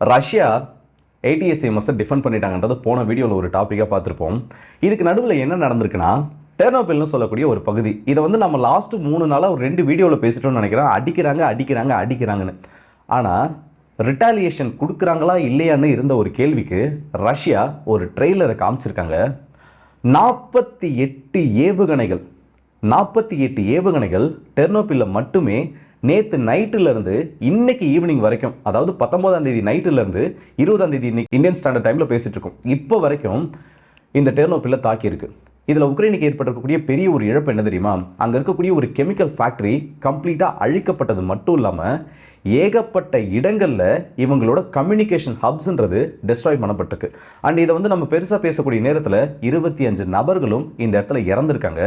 Russia ஏடிஎஸ்எம்எஸ் defend பண்ணிட்டாங்கன்றது போன வீடியோவில் ஒரு டாப்பிக்காக பார்த்துருப்போம். இதுக்கு நடுவில் என்ன நடந்திருக்குன்னா டெர்னோபில்னு சொல்லக்கூடிய ஒரு பகுதி. இதை வந்து நம்ம லாஸ்ட் மூணு நாளாக ஒரு ரெண்டு வீடியோவில் பேசிட்டோம்னு நினைக்கிறேன். அடிக்கிறாங்க அடிக்கிறாங்க அடிக்கிறாங்கன்னு. ஆனால் ரிட்டாலியேஷன் கொடுக்குறாங்களா இல்லையான்னு இருந்த ஒரு கேள்விக்கு ரஷ்யா ஒரு ட்ரெய்லரை காமிச்சிருக்காங்க. நாற்பத்தி எட்டு ஏவுகணைகள் நாற்பத்தி எட்டு ஏவுகணைகள் டெர்னோபில்ல மட்டுமே நேற்று நைட்டுலேருந்து இன்னைக்கு ஈவினிங் வரைக்கும் அதாவது பத்தொன்பதாம் தேதி நைட்டுலேருந்து இருபதாம் தேதி இன்னைக்கு இந்தியன் ஸ்டாண்டர்ட் டைமில் பேசிட்டு இருக்கோம். இப்போ வரைக்கும் இந்த டெர்னோப்பில் தாக்கியிருக்கு இதில் உக்ரைனுக்கு ஏற்பட்டிருக்கக்கூடிய பெரிய ஒரு இழப்பு என்ன தெரியுமா? அங்கே இருக்கக்கூடிய ஒரு கெமிக்கல் ஃபேக்டரி கம்ப்ளீட்டாக அழிக்கப்பட்டது மட்டும் இல்லாமல் ஏகப்பட்ட இடங்களில் இவங்களோட கம்யூனிகேஷன் ஹப்ஸ்ன்றது டெஸ்ட்ராய் பண்ணப்பட்டிருக்கு. அண்ட் இதை வந்து நம்ம பெருசாக பேசக்கூடிய நேரத்தில் இருபத்தி அஞ்சு நபர்களும் இந்த இடத்துல இறந்துருக்காங்க.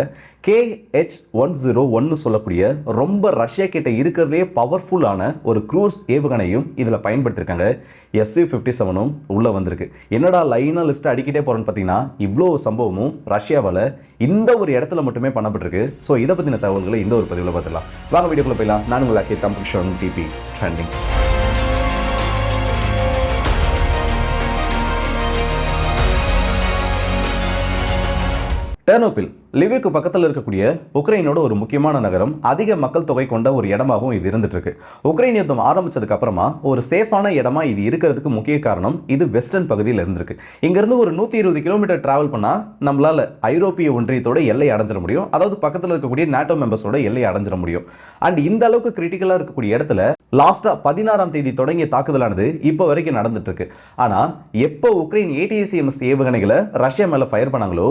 கேஹெச் ஒன் ஜீரோ ஒன்னு சொல்லக்கூடிய ரொம்ப ரஷ்யா கிட்ட இருக்கிறதே பவர்ஃபுல்லான ஒரு க்ரூஸ் ஏவுகணையும் இதில் பயன்படுத்தியிருக்காங்க எஸ்யூ ஃபிஃப்டி செவனும் உள்ளே வந்திருக்கு. என்னடா லைனாக லிஸ்ட்டு அடிக்கிட்டே போகிறோன்னு பார்த்தீங்கன்னா இவ்வளோ சம்பவமும் ரஷ்யாவால் இந்த ஒரு இடத்துல மட்டுமே பண்ணப்பட்டிருக்கு. ஸோ இதை பற்றின தகவல்களை இந்த ஒரு பதிவில் பார்த்துக்கலாம் வாங்க வீடியோக்குள்ள போயிடலாம். நான் உங்கள் அக்கே கம்பெனிஷன் டிபி ட்ரெண்டிங்ஸ் டெர்னோபில் லிவிக்கு பக்கத்தில் இருக்கக்கூடிய உக்ரைனோட ஒரு முக்கியமான நகரம் அதிக மக்கள் தொகை கொண்ட ஒரு இடமாகவும் இது இருந்துட்டு இருக்கு உக்ரைன் யுத்தம் ஆரம்பிச்சதுக்கு அப்புறமா ஒரு சேஃபான இடமா இது இருக்கிறதுக்கு முக்கிய காரணம் இது வெஸ்டர்ன் பகுதியில் இருந்திருக்கு. இங்கிருந்து ஒரு நூற்றி இருபது கிலோமீட்டர் டிராவல் பண்ணால் நம்மளால ஐரோப்பிய ஒன்றியத்தோட எல்லை அடைஞ்சிட முடியும். அதாவது பக்கத்தில் இருக்கக்கூடிய நாட்டோ மெம்பர்ஸோட எல்லை அடைஞ்சிட முடியும். அண்ட் இந்த அளவுக்கு கிரிட்டிக்கலாக இருக்கக்கூடிய இடத்துல லாஸ்டா பதினாறாம் தேதி தொடங்கிய தாக்குதலானது இப்போ வரைக்கும் நடந்துட்டு இருக்கு ஆனா எப்போ உக்ரைன் ஏடிஎஸ்எம்எஸ் ஏவுகணைகளை ரஷ்யா மேல ஃபயர் பண்ணாங்களோ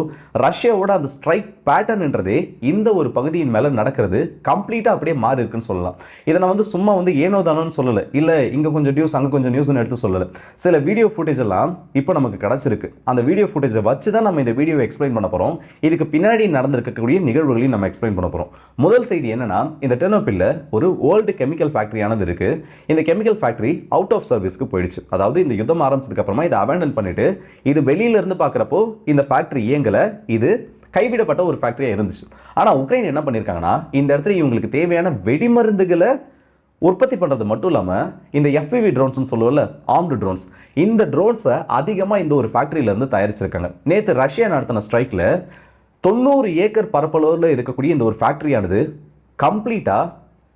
ரஷ்யாவோட அந்த ஸ்ட்ரைக் பேட்டர்ன்ன்றதே இந்த ஒரு பகுதியின் மேலே நடக்கிறது. கம்ப்ளீட்டாக அப்படியே மாறி இருக்குன்னு சொல்லலாம். இதை நான் வந்து சும்மா வந்து ஏனோ தானோன்னு சொல்லலை. இல்லை இங்கே கொஞ்சம் நியூஸ் அங்கே கொஞ்சம் நியூஸ்னு எடுத்து சொல்லலை. சில வீடியோ ஃபுட்டேஜ் எல்லாம் இப்போ நமக்கு கிடச்சிருக்கு. அந்த வீடியோ ஃபுட்டேஜை வச்சு தான் நம்ம இந்த வீடியோவை எக்ஸ்பிளைன் பண்ண போகிறோம் இதுக்கு பின்னாடி நடந்திருக்கக்கூடிய நிகழ்வுகளையும் நம்ம எக்ஸ்பிளைன் பண்ண போகிறோம் முதல் செய்தி என்னென்னா இந்த டெர்னோபில்ல ஒரு ஓல்டு கெமிக்கல் ஃபேக்ட்ரியானது இருக்குது இந்த கெமிக்கல் ஃபேக்ட்ரி அவுட் ஆஃப் சர்வீஸ்க்கு போயிடுச்சு. அதாவது இந்த யுத்தம் ஆரம்பிச்சதுக்கப்புறமா இதை அபேண்டன் பண்ணிட்டு இது வெளியில இருந்து பார்க்குறப்போ இந்த ஃபேக்ட்ரி இயங்கலை. இது கைவிடப்பட்ட ஒரு ஃபேக்ட்ரியாக இருந்துச்சு. ஆனால் உக்ரைன் என்ன பண்ணியிருக்காங்கன்னா இந்த இடத்துல இவங்களுக்கு தேவையான வெடிமருந்துகளை உற்பத்தி பண்ணுறது மட்டும் இல்லாமல் இந்த எஃபிவி ட்ரோன்ஸ்னு சொல்லுவோம்ல ஆர்ம்டு ட்ரோன்ஸ் இந்த ட்ரோன்ஸை அதிகமாக இந்த ஒரு ஃபேக்ட்ரியிலேருந்து தயாரிச்சிருக்காங்க. நேற்று ரஷ்யா நடத்தின ஸ்ட்ரைக்கில் தொண்ணூறு ஏக்கர் பரப்பளவில் இருக்கக்கூடிய இந்த ஒரு ஃபேக்ட்ரியானது கம்ப்ளீட்டாக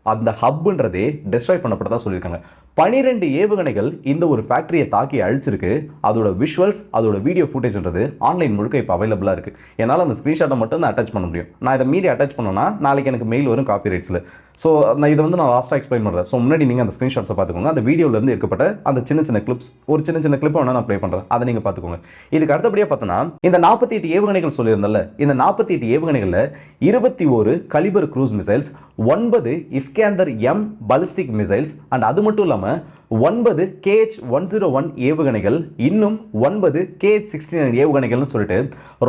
அந்த ஹப்புன்றதே டெஸ்ட்ராய் பண்ணப்பட்டதா சொல்லியிருக்காங்க. பனிரெண்டு ஏவுகணைகள் இந்த ஒரு ஃபேக்ட்ரியை தாக்கி அழிச்சிருக்கு. அதோட விஷுவல்ஸ் அதோட வீடியோ ஃபுட்டேஜ்ன்றது ஆன்லைன் முழுக்க இப்போ அவைலபிளாக இருக்குது என்னால் அந்த ஸ்க்ரீன்ஷாட்டை மட்டும் தான் அட்டாச் பண்ண முடியும். நான் இதை மீறி அட்டாச் பண்ணோன்னா நாளைக்கு எனக்கு மெயில் வரும் காப்பி ரைட்ஸில் ஸோ நான் இதை வந்து நான் லாஸ்ட்டாக எக்ஸ்பிளைன் பண்ணுறேன் ஸோ முன்னாடி நீங்கள் அந்த ஸ்க்ரீன்ஷாட்ஸை பார்த்துக்கோங்க. அந்த வீடியோலேருந்து எடுக்கப்பட்ட அந்த சின்ன சின்ன கிளிப்ஸ் ஒரு சின்ன சின்ன கிளிப்பை வேணால் நான் ப்ளே பண்ணுறேன் அதை நீங்கள் பார்த்துக்கோங்க. இதுக்கு அடுத்தபடியாக பார்த்தோன்னா இந்த நாற்பத்தி எட்டு ஏவுகணைகள் சொல்லியிருந்தல இந்த நாற்பத்தி எட்டு ஏவுகணைகளில் இருபத்தி ஒரு கலிபர் க்ரூஸ் மிசைல்ஸ் ஒன்பது Iskander M ballistic missiles and அது மட்டும் இல்லாமல் ஒன்பது கேஹெச் ஒன் ஜீரோ ஒன் ஏவுகணைகள் இன்னும் ஒன்பது கேஹெச் சிக்ஸ்டி நைன் ஏவுகணைகள்னு சொல்லிட்டு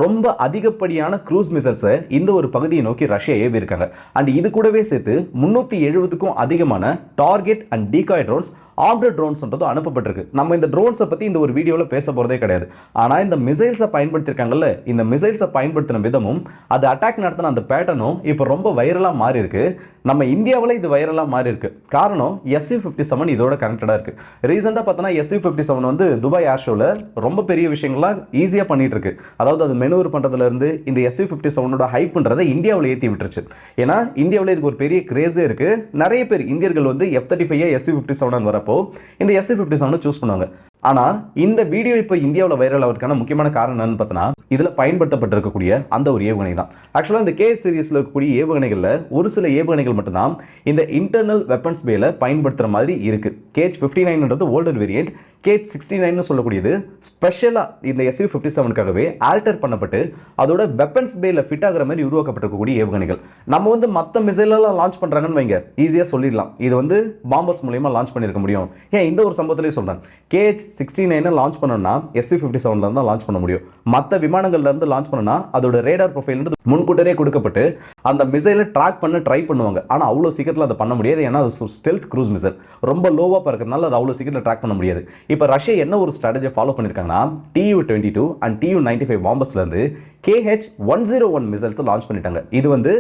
ரொம்ப அதிகப்படியான க்ரூஸ் மிசைல்ஸை இந்த ஒரு பகுதியை நோக்கி ரஷ்யா ஏவி இருக்காங்க அண்ட் இது கூடவே சேர்த்து முன்னூற்றி எழுபதுக்கும் அதிகமான target and decoy drones order ட்ரோன்ஸ்ன்றதும் அனுப்பப்பட்டிருக்கு. நம்ம இந்த ட்ரோன்ஸை பற்றி இந்த ஒரு வீடியோவில் பேச போகிறதே கிடையாது. ஆனால் இந்த மிசைல்ஸை பயன்படுத்தியிருக்காங்கல்ல இந்த மிசைல்ஸை பயன்படுத்தின விதமும் அது அட்டாக் நடத்தின அந்த பேட்டர்னும் இப்போ ரொம்ப வைரலாக மாறி இருக்கு நம்ம இந்தியாவில் இது வைரலாக மாறி இருக்கு காரணம் எஸ்யூ ஃபிஃப்டி செவன் இதோட கனெக்டடாக இருக்கு. ரீசெண்டாக பார்த்தோன்னா எஸ்யூ ஃபிஃப்டி செவன் வந்து துபாய் ஏர் ஷோவில் ரொம்ப பெரிய விஷயங்கள்லாம் ஈஸியாக பண்ணிட்டு இருக்கு. அதாவது அது மெனுவர் பண்ணுறதுலேருந்து இந்த எஸ்யூ ஃபிஃப்டி செவனோட ஹைப்புன்றதை இந்தியாவில் ஏற்றி விட்டுருச்சு. ஏன்னா இந்தியாவில் இதுக்கு ஒரு பெரிய கிரேஸே இருக்கு. நிறைய பேர் இந்தியர்கள் வந்து F thirty five SU fifty seven வரப்போ இந்த எஸ்யூ ஃபிஃப்டி செவனை சூஸ் பண்ணுவாங்க ஆனால் இந்த வீடியோ இப்போ இந்தியாவில் வைரல் ஆகிறதுக்கான முக்கியமான காரணம் என்னன்னு பார்த்தோன்னா இதில் பயன்படுத்தப்பட்டிருக்கக்கூடிய அந்த ஒரு ஏவுகணை தான். ஆக்சுவலாக இந்த கே சீரீஸில் இருக்கக்கூடிய ஏவுகணைகளில் ஒரு சில ஏவுகணைகள் மட்டும்தான் இந்த இன்டர்னல் வெப்பன்ஸ் பேல பயன்படுத்துகிற மாதிரி இருக்கு. Gauge fifty நைன்ன்றது older variant KH sixty nine சொல்லக்கூடியது ஸ்பெஷலாக இந்த எஸ்யூ ஃபிஃப்டி செவனுக்காகவே ஆல்டர் பண்ணப்பட்டு அதோட வெப்பன்ஸ் பேயில் ஃபிட் ஆகிற மாதிரி உருவாக்கப்பட்டிருக்கக்கூடிய ஏவுகணைகள். நம்ம வந்து மற்ற மிசைலெல்லாம் லான்ச் பண்ணுறாங்கன்னு வைங்க ஈஸியாக சொல்லிடலாம். இது வந்து பாம்பர்ஸ் மூலயமா லான்ச் பண்ணியிருக்க முடியும். ஏன் இந்த ஒரு சம்பவத்திலே சொல்கிறேன் கேஹெச் சிக்ஸ்டி நைனை லான்ச் பண்ணணும்னா எஸ்யூ ஃபிஃப்டி செவன்லேருந்து தான் லான்ச் பண்ண முடியும். மற்ற விமானங்கள்லேருந்து லான்ச் பண்ணனா அதோட ரேடார் ப்ரொஃபைல் முன்கூட்டரே கொடுக்கப்பட்டு அந்த மிசைலை ட்ராக் பண்ண ட்ரை பண்ணுவாங்க. ஆனால் அவ்வளோ சீக்கிரத்தில் அதை பண்ண முடியாது. ஏன்னா அது ஸ்டெல்த் க்ரூஸ் மிசைல் ரொம்ப லோவாக பறக்கிறதுனால அது அவ்வளோ சீக்கிரத்தில் ட்ராக் பண்ண முடியாது. இப்போ ரஷ்யா என்ன ஒரு ஸ்ட்ராட்டஜி ஃபாலோ பண்ணியிருக்காங்கன்னா TU twenty two and TU ninety five பாம்பஸ்லேருந்து KH one zero one மிசைல்ஸை லான்ச் பண்ணிட்டாங்க. இது வந்து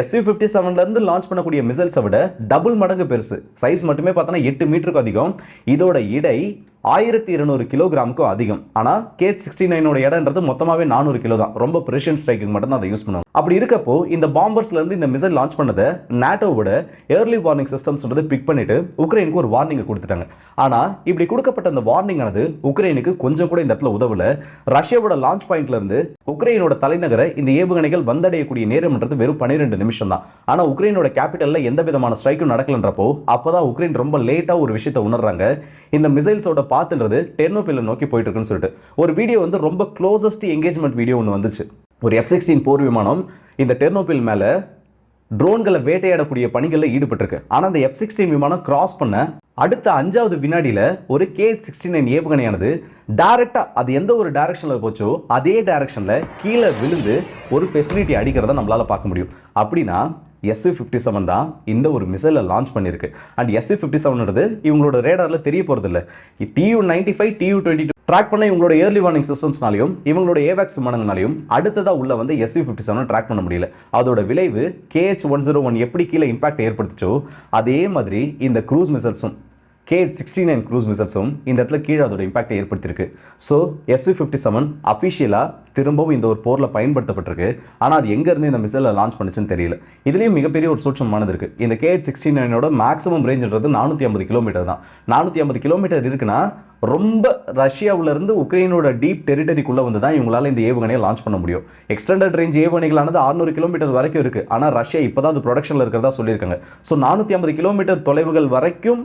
எஸ்வி ஃபிஃப்டி செவன்லேருந்து லான்ச் பண்ணக்கூடிய மிசைல்ஸை விட டபுள் மடங்கு பெருசு. சைஸ் மட்டுமே பார்த்தோன்னா எட்டு மீட்டருக்கு அதிகம். இதோட இடை ஆயிரத்தி இருநூறு கிலோகிராமுக்கும் அதிகம். ஆனால் கே சிக்ஸ்டி நைனோட இடன்றது மொத்தமாகவே நானூறு கிலோ தான். ரொம்ப ப்ரிஷன் ஸ்ட்ரைக்கு மட்டும் தான் அதை யூஸ் பண்ணுவாங்க. அப்படி இருக்கப்போ இந்த பாம்பர்ஸ்லேருந்து இந்த மிசைல் லான்ச் பண்ணதை நேட்டோவோட ஏர்லி வார்னிங் சிஸ்டம்ஸ்ன்றது பிக் பண்ணிட்டு உக்ரைனுக்கு ஒரு வார்னிங்கை கொடுத்துட்டாங்க. ஆனால் இப்படி கொடுக்கப்பட்ட அந்த வார்னிங் ஆனது உக்ரைனுக்கு கொஞ்சம் கூட இந்த இடத்துல உதவல. ரஷ்யாவோட லான்ச் பாயிண்ட்லேருந்து உக்ரைனோட தலைநகரை இந்த ஏவுகணைகள் வந்தடையக்கூடிய நேரம்ன்றது வெறும் பன்னிரெண்டு நிமிஷம் தான். ஆனால் உக்ரைனோட கேபிட்டலில் எந்த விதமான ஸ்ட்ரைக்கும் நடக்கலன்றப்போ அப்பதான் உக்ரைன் ரொம்ப லேட்டாக ஒரு விஷயத்தை உணர்றாங்க. இந்த மிசைல்ஸோட பார்த்துன்றது டெர்னோபில நோக்கி போயிட்டு இருக்குன்னு சொல்லிட்டு. ஒரு வீடியோ வந்து ரொம்ப க்ளோசஸ்ட் என்கேஜ்மெண்ட் வீடியோ ஒன்று வந்துச்சு. ஒரு எஃப் சிக்ஸ்டீன் போர் விமானம் இந்த டெர்னோபில் மேலே ட்ரோன்களை வேட்டையாடக்கூடிய பணிகளில் ஈடுபட்டிருக்கு. ஆனால் அந்த எஃப் சிக்ஸ்டீன் விமானம் கிராஸ் பண்ண அடுத்த அஞ்சாவது வினாடியில் ஒரு கே சிக்ஸ்டி நைன் ஏவுகணையானது டேரெக்டாக அது எந்த ஒரு டைரக்ஷனில் போச்சோ அதே டைரக்ஷனில் கீழே விழுந்து ஒரு ஃபெசிலிட்டி அடிக்கிறத நம்மளால் பார்க்க முடியும். அப்படின்னா எஸ்யூ ஃபிஃப்டி செவன் தான் இந்த ஒரு மிசைலை லான்ச் பண்ணியிருக்கு. அண்ட் எஸ்யூ ஃபிஃப்டி செவன்ன்றது இவங்களோட ரேடாரில் தெரிய போகிறதில்ல TU ninety five TU twenty two track பண்ண இவங்களோட ஏர்லி வார்னிங் சிஸ்டம்ஸ்னாலையும் இவங்களோட ஏவேக்ஸ் விமானங்களாலையும் அடுத்ததாக உள்ள வந்து எஸ்யூ ஃபிஃப்டி செவனை ட்ராக் பண்ண முடியல. அதோட விளைவு கேஹெச் ஒன் ஜீரோ ஒன் எப்படி கீழே இம்பாக்ட் ஏற்படுத்துச்சோ அதே மாதிரி இந்த க்ரூஸ் மிசைல்ஸும் கே சிக்ஸ்டி நைன் க்ரூஸ் மிசல்ஸும் இந்த இடத்துல கீழே அதோட இம்பாக்டை ஏற்படுத்தியிருக்கு. ஸோ எஸ்யூ ஃபிஃப்டி செவன் அஃபிஷியலாக திரும்பவும் இந்த ஒரு போரில் பயன்படுத்தப்பட்டிருக்கு. ஆனால் அது எங்கேருந்து இந்த மிசைலை லான்ச் பண்ணுச்சுன்னு தெரியல. இதுலேயும் மிகப்பெரிய ஒரு சூட்சமானது இருக்குது இந்த கே சிக்ஸ்டி நைனோட மேக்ஸிமம் ரேஞ்சுன்றது நானூற்றி ஐம்பது கிலோமீட்டர் தான். நானூற்றி ஐம்பது கிலோமீட்டர் இருக்குன்னா ரொம்ப ரஷ்யாவிலேருந்து உக்ரைனோட டீப் டெரிட்டரிக்குள்ளே வந்து தான் இவங்களால் இந்த ஏவுகணையை லான்ச் பண்ண முடியும். எக்ஸ்டெண்டட் ரேஞ்ச் ஏவுகணைகளானது 600 கிலோமீட்டர் வரைக்கும் இருக்குது ஆனால் ரஷ்யா இப்போ தான் அது ப்ரொடக்ஷனில் இருக்கிறதா சொல்லியிருக்காங்க. ஸோ நானூற்றி ஐம்பது கிலோமீட்டர் தொலைவுகள் வரைக்கும்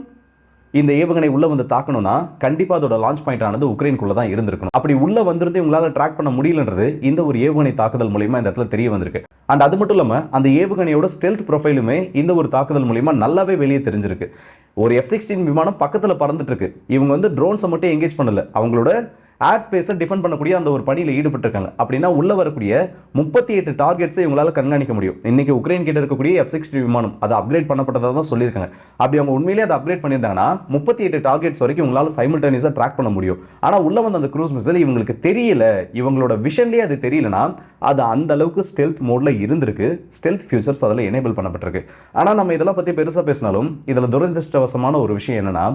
இந்த ஏவுகணை உள்ள வந்து தாக்கணும்னா கண்டிப்பா அதோட லான்ச் பாயிண்ட் ஆனது உக்ரைனுக்குள்ள தான் இருந்திருக்கணும். அப்படி உள்ள வந்திருந்தே உங்களால ட்ராக் பண்ண முடியலன்றது இந்த ஒரு ஏவுகணை தாக்குதல் மூலியமா இந்த இடத்துல தெரிய வந்திருக்கு. அண்ட் அது மட்டும் இல்லாம அந்த ஏவுகணையோட ஸ்டெல்த் ப்ரொஃபைலுமே இந்த ஒரு தாக்குதல் மூலியமா நல்லாவே வெளியே தெரிஞ்சிருக்கு. ஒரு எஃப் சிக்ஸ்டீன் விமானம் பக்கத்துல பறந்துட்டு இருக்கு. இவங்க வந்து ட்ரோன்ஸை மட்டும் எங்கேஜ் பண்ணல. அவங்களோட ஏர் ஸ்பேஸை டிஃபெண்ட் பண்ணக்கூடிய அந்த ஒரு பணியில் ஈடுபட்டிருக்காங்க. அப்படின்னா உள்ள வரக்கூடிய முப்பத்தி எட்டு டார்கெட்ஸை இவங்களால் கண்காணிக்க முடியும். இன்றைக்கி உக்ரைன் கிட்ட இருக்கக்கூடிய எஃப் சிக்ஸ்டி விமானம் அது அப்கிரேட் பண்ணப்பட்டதாக தான் சொல்லியிருக்காங்க. அப்படி அவங்க உண்மையிலேயே அதை அப்கிரேட் பண்ணியிருந்தாங்கன்னா முப்பத்தி எட்டு டார்கெட்ஸ் வரைக்கும் உங்களால் சைமல்டேனியஸாக ட்ராக் பண்ண முடியும். ஆனால் உள்ள வந்த அந்த க்ரூஸ் மிசைல் இவங்களுக்கு தெரியல. இவங்களோட விஷன்லேயே அது தெரியலனா அது அந்த அளவுக்கு ஸ்டெல்த் மோடில் இருந்திருக்கு. ஸ்டெல்த் ஃபியூச்சர்ஸ் அதில் எனேபிள் பண்ணப்பட்டிருக்கு. ஆனால் நம்ம இதெல்லாம் பற்றி பெருசாக பேசினாலும் இதில் துரதிருஷ்டவசமான ஒரு விஷயம் என்னென்னா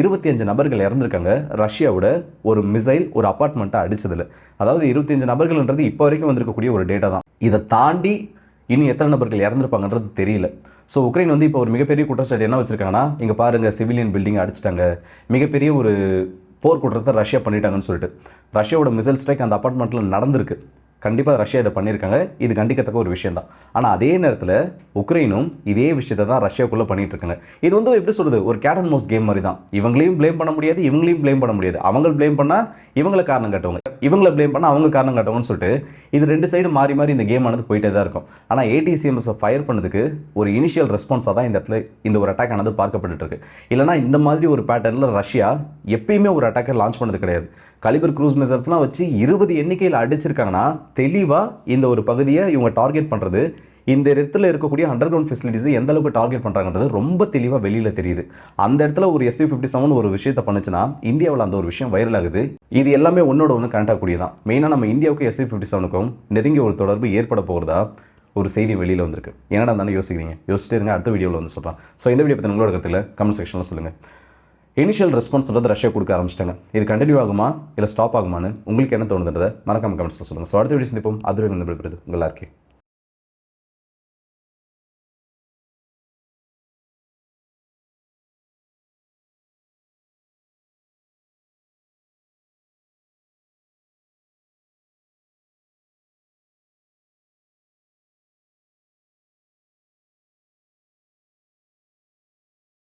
இருபத்தி அஞ்சு நபர்கள் இறந்துருக்காங்க. ரஷ்யாவோட ஒரு மிசைல் ஒரு அப்பார்ட்மெண்ட்டை அடிச்சதுல. அதாவது இருபத்தஞ்சு நபர்கள்ன்றது இப்போ வரைக்கும் வந்திருக்கக்கூடிய ஒரு டேட்டா தான். இதை தாண்டி இன்னும் எத்தனை நபர்கள் இறந்துருப்பாங்கன்றது தெரியல. ஸோ உக்ரைன் வந்து இப்போ ஒரு மிகப்பெரிய குற்றச்சாட்டு என்ன வச்சிருக்காங்கன்னா இங்கே பாருங்க சிவிலியன் பில்டிங் அடிச்சிட்டாங்க. மிகப்பெரிய ஒரு போர் குற்றத்தை ரஷ்யா பண்ணிட்டாங்கன்னு சொல்லிட்டு. ரஷ்யாவோட மிசைல் ஸ்ட்ரைக் அந்த அப்பார்ட்மெண்ட்டில் நடந்திருக்கு. கண்டிப்பாக ரஷ்யா இதை பண்ணியிருக்காங்க. இது கண்டிக்கத்தக்க ஒரு விஷயம் தான் ஆனால் அதே நேரத்தில் உக்ரைனும் இதே விஷயத்தை தான் ரஷ்யாக்குள்ளே பண்ணிகிட்டு இருக்காங்க இது வந்து எப்படி சொல்கிறது ஒரு கேட் அண்ட் கேம் மாதிரி தான் இவங்களையும் ப்ளேம் பண்ண முடியாது இவங்களையும் ப்ளேம் பண்ண முடியாது. அவங்க ப்ளேம் பண்ணால் இவங்களை காரணம் காட்டுவாங்க. இவங்களை ப்ளேம் பண்ணால் அவங்க காரணம் காட்டுவாங்கன்னு சொல்லிட்டு இது ரெண்டு சைடு மாறி மாறி இந்த கேம் ஆனது போயிட்டே தான் இருக்கும். ஆனால் ஏடிசிஎம்எஸை ஃபயர் பண்ணதுக்கு ஒரு இனிஷியல் ரெஸ்பான்ஸாக தான் இந்த இடத்துல இந்த ஒரு அட்டாக் ஆனது பார்க்கப்பட்டு இருக்கு. இல்லைனா இந்த மாதிரி ஒரு பேட்டர்னில் ரஷ்யா எப்பயுமே ஒரு அட்டாக்கை லான்ச் பண்ணது கிடையாது. கலிபர் க்ரூஸ் மிசைல்ஸ்லாம் வச்சு இருபது எண்ணிக்கையில் அடிச்சிருக்காங்கன்னா தெளிவாக இந்த ஒரு பகுதியை இவங்க டார்கெட் பண்ணுறது இந்த இடத்துல இருக்கக்கூடிய அண்டர் கிரவுண்ட் ஃபெசிலிட்டிஸ் எந்த அளவுக்கு டார்கெட் பண்ணுறாங்கன்றது ரொம்ப தெளிவாக வெளியில் தெரியுது. அந்த இடத்துல ஒரு எஸ்டி ஃபிஃப்டி செவன் ஒரு விஷயத்தை பண்ணுச்சுன்னா இந்தியாவில் அந்த ஒரு விஷயம் வைரல் ஆகுது. இது எல்லாமே ஒன்னோட ஒன்று கனெக்ட் ஆகக்கூடியதான் மெயினாக நம்ம இந்தியாவுக்கு எஸ்டி ஃபிஃப்டி செவனுக்கும் நெருங்கிய ஒரு தொடர்பு ஏற்பட போகிறதா ஒரு செய்தி வெளியில் வந்திருக்கு. என்னடா தானே யோசிக்கிறீங்க. யோசிச்சுட்டு இருங்க. அடுத்த வீடியோவில் வந்து சொல்கிறேன் ஸோ இந்த வீடியோ பற்றி உங்களோட கருத்தில் கமெண்ட் செக்ஷனில் சொல்லுங்கள் இனிஷியல் ரெஸ்பான்ஸ்ன்றது ரஷ்யா கொடுக்க ஆரம்பிச்சிட்டாங்க. இது கண்டினியூ ஆகுமா? இல்லை ஸ்டாப் ஆகுமான்னு உங்களுக்கு என்ன தோணுதுன்றதை மறக்காம கமெண்ட்ஸில் சொல்லுங்கள் ஸோ அடுத்த வீடியோ சந்திப்போம். அதுவே வந்து விடுபடுது உங்கள் எல்லாருக்கே